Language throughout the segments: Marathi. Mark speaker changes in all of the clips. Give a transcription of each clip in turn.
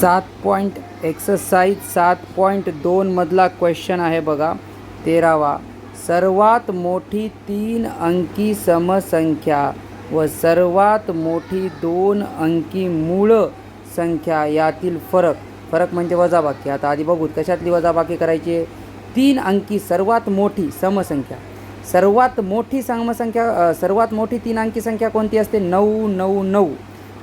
Speaker 1: सात पॉईंट एक्सरसाइज सात पॉईंट दोनमधला क्वेश्चन आहे बघा. तेरावा. सर्वात मोठी तीन अंकी समसंख्या व सर्वात मोठी दोन अंकी मूळ संख्या यातील फरक. फरक म्हणजे वजाबाकी. आता आधी बघू कशातली वजाबाकी करायची आहे? तीन अंकी सर्वात मोठी समसंख्या. सर्वात मोठी समसंख्या सर्वात मोठी तीन अंकी संख्या कोणती असते? नऊ नऊ नऊ.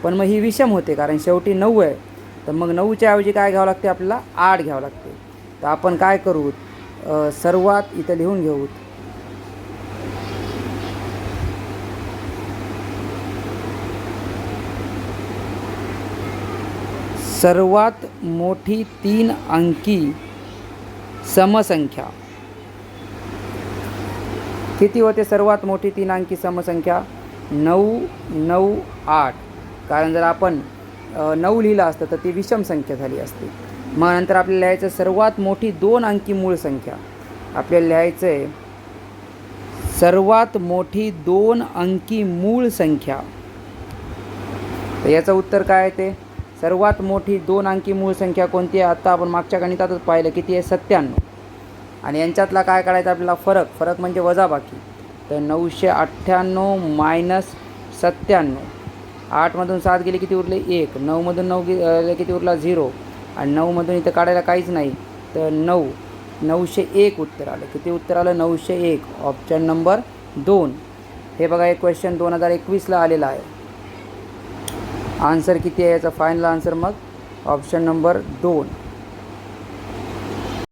Speaker 1: पण मग ही विषम होते कारण शेवटी नऊ आहे. तर मग नऊच्या ऐवजी काय घ्यावं लागते आपल्याला? आठ घ्यावं लागते. तर आपण काय करू? सर्वात इथं लिहून घेऊ. सर्वात मोठी तीन अंकी समसंख्या. किती होते सर्वात मोठी तीन अंकी समसंख्या? नऊ नऊ आठ. कारण जर आपण नऊ लिहिलं असतं तर ती विषम संख्या झाली असती. मग नंतर आपल्याला लिहायचं सर्वात मोठी दोन अंकी मूळ संख्या. आपल्याला लिहायचं आहे सर्वात मोठी दोन अंकी मूळ संख्या. तर याचं उत्तर काय आहे ते? सर्वात मोठी दोन अंकी मूळ संख्या कोणती आहे? आत्ता आपण मागच्या गणितातच पाहिलं किती आहे? सत्त्याण्णव. आणि यांच्यातला काय काढायचा आपल्याला फरक? फरक म्हणजे वजाबाकी. तर नऊशे अठ्ठ्याण्णव मायनस सत्त्याण्णव. आठमधून सात गेले किती उरले? एक. नऊमधून नऊ गे किती उरला? झिरो. आणि नऊमधून इथं काढायला काहीच नाही. तर नऊ. नऊशे एक उत्तर आलं. किती उत्तर आलं? नऊशे एक. ऑप्शन नंबर दोन. हे बघा एक क्वेश्चन दोन हजार एकवीसला आलेला आहे. आन्सर किती आहे याचा? फायनल आन्सर मग ऑप्शन नंबर दोन.